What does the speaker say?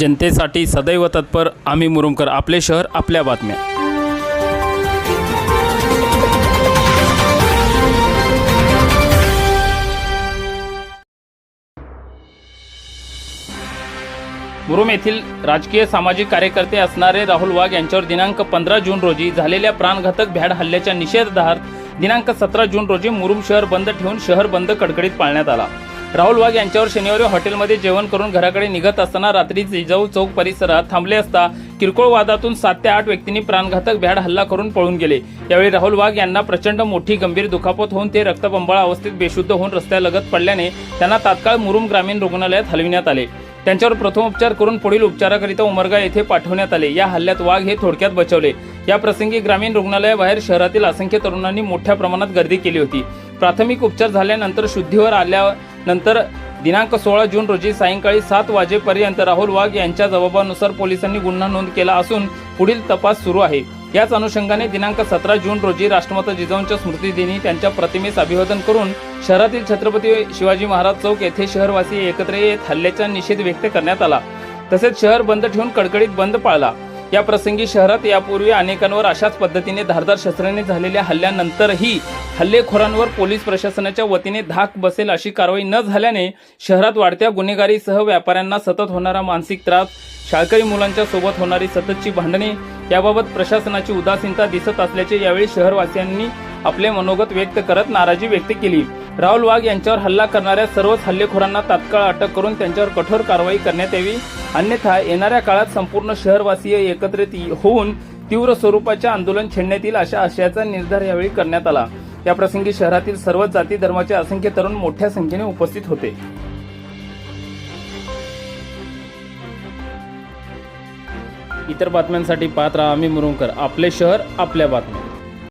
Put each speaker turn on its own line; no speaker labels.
जनतेसाठी सदैव तत्पर आम्ही मुरुमकर आपले शहर आपल्या बातम्या. मुरुम येथील राजकीय सामाजिक कार्यकर्ते असणारे राहुल वाघ यांच्यावर दिनांक पंधरा जून रोजी झालेल्या प्राणघातक भ्याड हल्ल्याच्या निषेधार्थ दिनांक सतरा जून रोजी मुरुम शहर बंद ठेवून शहर बंद कडकडीत पाळण्यात आला. राहुल वाघ यांच्यावर शनिवारी हॉटेलमध्ये जेवण करून घराकडे निघत असताना रात्री जिजाऊ चौक परिसरात थांबले असता किरकोळ वादातून सात ते आठ व्यक्तींनी प्राणघातक भ्याड हल्ला करून पळून गेले. यावेळी राहुल वाघ यांना प्रचंड मोठी गंभीर दुखापत होऊन ते रक्तबंबाळ अवस्थेत बेशुद्ध होऊन रस्त्यालगत पडल्याने त्यांना तात्काळ मुरुम ग्रामीण रुग्णालयात हलविण्यात आले. त्यांच्यावर प्रथम उपचार करून पुढील उपचाराकरिता उमरगा येथे पाठवण्यात आले. या हल्ल्यात वाघ हे थोडक्यात बचावले. या प्रसंगी ग्रामीण रुग्णालयाबाहेर शहरातील असंख्य तरुणांनी मोठ्या प्रमाणात गर्दी केली होती. प्राथमिक उपचार झाल्यानंतर शुद्धीवर नंतर दिनांक सोळा जून रोजी सायंकाळी सात वाजेपर्यंत राहुल वाघ यांच्या जबाबानुसार पोलिसांनी गुन्हा नोंद केला असून पुढील तपास सुरू आहे. याच अनुषंगाने दिनांक सतरा जून रोजी राष्ट्रमाता जिजाऊंच्या स्मृतिदिनी त्यांच्या प्रतिमेस अभिवादन करून शहरातील छत्रपती शिवाजी महाराज चौक येथे शहरवासी एकत्र येत हल्ल्याचा निषेध व्यक्त करण्यात आला. तसेच शहर बंद ठेवून कडकडीत बंद पाळला. या प्रसंगी शहरात यापूर्वी अनेकांवर अशाच पद्धतीने धारदार शस्त्राने झालेल्या हल्ल्यानंतरही हल्लेखोरांवर पोलीस प्रशासनाच्या वतीने धाक बसेल अशी कारवाई न झाल्याने शहरात वाढत्या गुन्हेगारीसह व्यापाऱ्यांना सतत होणारा मानसिक त्रास शाळकरी मुलांच्या सोबत होणारी सततची भांडणे याबाबत प्रशासनाची उदासीनता दिसत असल्याचे यावेळी शहरवासियांनी आपले मनोगत व्यक्त करत नाराजी व्यक्त केली. राहुल वाघ यांच्यावर हल्ला करणाऱ्या सर्वच हल्लेखोरांना तात्काळ अटक करून त्यांच्यावर कठोर कारवाई करण्यात यावी. अन्यथा येणाऱ्या काळात संपूर्ण शहरवासीय एकत्रित होऊन तीव्र स्वरूपाचे आंदोलन छेडण्यात येईल अशा आशयाचा निर्धार यावेळी करण्यात आला. या प्रसंगी शहरातील सर्वच जाती धर्माचे असंख्य तरुण मोठ्या संख्येने उपस्थित होते. इतर बातम्यांसाठी पाहत राहा आम्ही मुरुंकर आपले शहर आपल्या बातम्या.